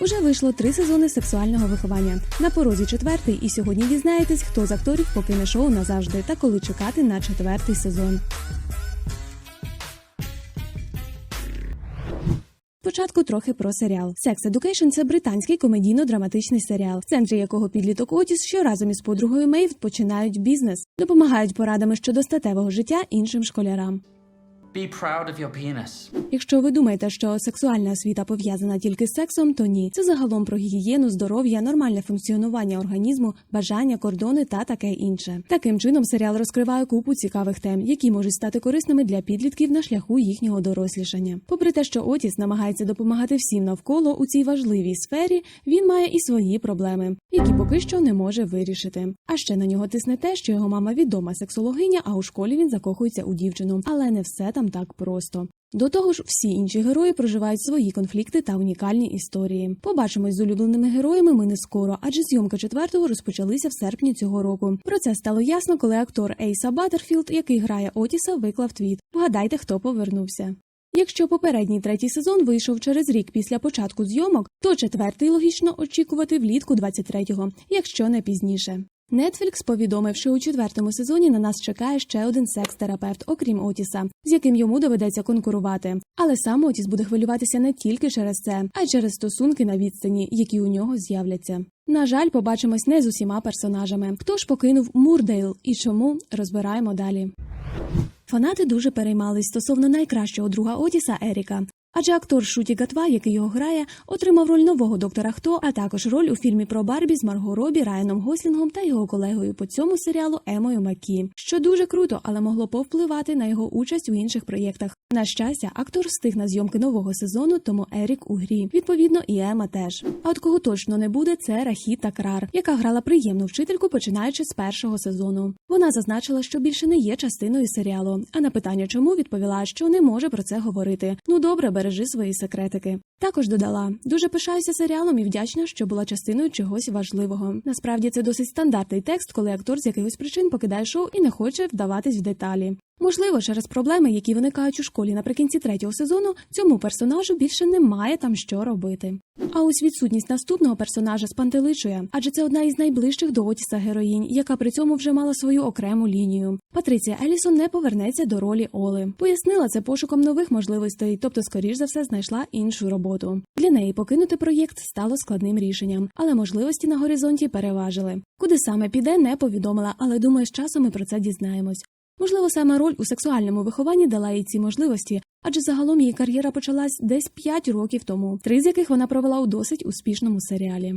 Уже вийшло три сезони сексуального виховання. На порозі четвертий, і сьогодні дізнаєтесь, хто з акторів покине шоу назавжди та коли чекати на четвертий сезон. Спочатку трохи про серіал. Sex Education – це британський комедійно-драматичний серіал, в центрі якого підліток Отіс, що разом із подругою Мейв починають бізнес, допомагають порадами щодо статевого життя іншим школярам. Be proud of your penis. Якщо ви думаєте, що сексуальна освіта пов'язана тільки з сексом, то ні. Це загалом про гігієну, здоров'я, нормальне функціонування організму, бажання, кордони та таке інше. Таким чином, серіал розкриває купу цікавих тем, які можуть стати корисними для підлітків на шляху їхнього дорослішання. Попри те, що Отіс намагається допомагати всім навколо у цій важливій сфері, він має і свої проблеми, які поки що не може вирішити. А ще на нього тисне те, що його мама відома сексологиня, а у школі він закохується у дівчину. Але не все там так просто. До того ж, всі інші герої проживають свої конфлікти та унікальні історії. Побачимось з улюбленими героями ми не скоро, адже зйомки четвертого розпочалися в серпні цього року. Про це стало ясно, коли актор Ейса Баттерфілд, який грає Отіса, виклав твіт. Вгадайте, хто повернувся. Якщо попередній третій сезон вийшов через рік після початку зйомок, то четвертий логічно очікувати влітку 23-го, якщо не пізніше. Netflix повідомив, що у четвертому сезоні на нас чекає ще один секс-терапевт, окрім Отіса, з яким йому доведеться конкурувати. Але сам Отіс буде хвилюватися не тільки через це, а й через стосунки на відстані, які у нього з'являться. На жаль, побачимось не з усіма персонажами. Хто ж покинув Мурдейл і чому розбираємо далі. Фанати дуже переймались стосовно найкращого друга Отіса Еріка. Адже актор Шуті Гатва, який його грає, отримав роль нового доктора Хто, а також роль у фільмі про Барбі з Марго Робі, Райаном Гослінгом та його колегою по цьому серіалу Емою Макі, що дуже круто, але могло повпливати на його участь у інших проєктах. На щастя, актор встиг на зйомки нового сезону, тому Ерік у грі. Відповідно, і Ема теж. А от кого точно не буде, це Рахі Такрар, яка грала приємну вчительку, починаючи з першого сезону. Вона зазначила, що більше не є частиною серіалу. А на питання, чому відповіла, що не може про це говорити. Ну добре, бережи свої секретики. Також додала дуже пишаюся серіалом і вдячна, що була частиною чогось важливого. Насправді це досить стандартний текст, коли актор з якихось причин покидає шоу і не хоче вдаватись в деталі. Можливо, через проблеми, які виникають у школі наприкінці третього сезону, цьому персонажу більше немає там що робити. А ось відсутність наступного персонажа спантеличує, адже це одна із найближчих до Отіса героїнь, яка при цьому вже мала свою окрему лінію. Патриція Елісон не повернеться до ролі Оли. Пояснила це пошуком нових можливостей, тобто, скоріш за все, знайшла іншу роботу. Для неї покинути проєкт стало складним рішенням, але можливості на горизонті переважили. Куди саме піде, не повідомила, але думаю, з часом ми про це дізнаємось. Можливо, саме роль у сексуальному вихованні дала їй ці можливості, адже загалом її кар'єра почалась десь 5 років тому, три з яких вона провела у досить успішному серіалі.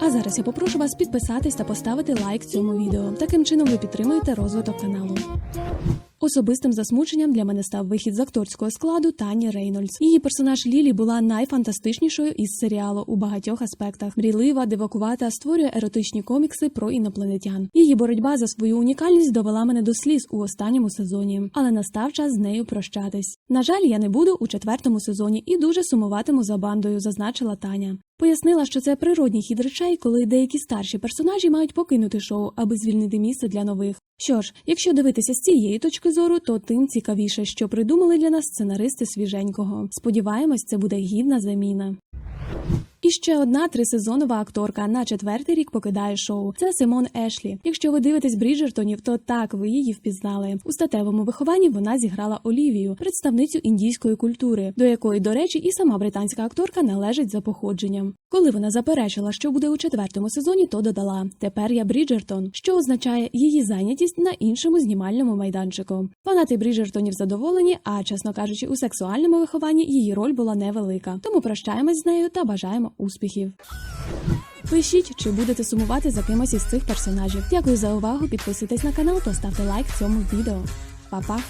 А зараз я попрошу вас підписатись та поставити лайк цьому відео. Таким чином ви підтримуєте розвиток каналу. Особистим засмученням для мене став вихід з акторського складу Тані Рейнольдс. Її персонаж Лілі була найфантастичнішою із серіалу у багатьох аспектах. Мрійлива, дивакувата, створює еротичні комікси про інопланетян. Її боротьба за свою унікальність довела мене до сліз у останньому сезоні, але настав час з нею прощатись. На жаль, я не буду у четвертому сезоні і дуже сумуватиму за бандою, зазначила Таня. Пояснила, що це природній хід речей, коли деякі старші персонажі мають покинути шоу, аби звільнити місце для нових. Що ж, якщо дивитися з цієї точки зору, то тим цікавіше, що придумали для нас сценаристи свіженького. Сподіваємось, це буде гідна заміна. І ще одна трисезонова акторка на четвертий рік покидає шоу. Це Симон Ешлі. Якщо ви дивитесь Бріджертонів, то так ви її впізнали. У статевому вихованні вона зіграла Олівію, представницю індійської культури, до якої, до речі, і сама британська акторка належить за походженням. Коли вона заперечила, що буде у четвертому сезоні, то додала: Тепер я Бріджертон, що означає її зайнятість на іншому знімальному майданчику. Фанати Бріджертонів задоволені, а чесно кажучи, у сексуальному вихованні її роль була невелика. Тому прощаємось з нею та бажаємо успіхів. Пишіть, чи будете сумувати за кимось із цих персонажів. Дякую за увагу. Підписуйтесь на канал та ставте лайк цьому відео. Па-па!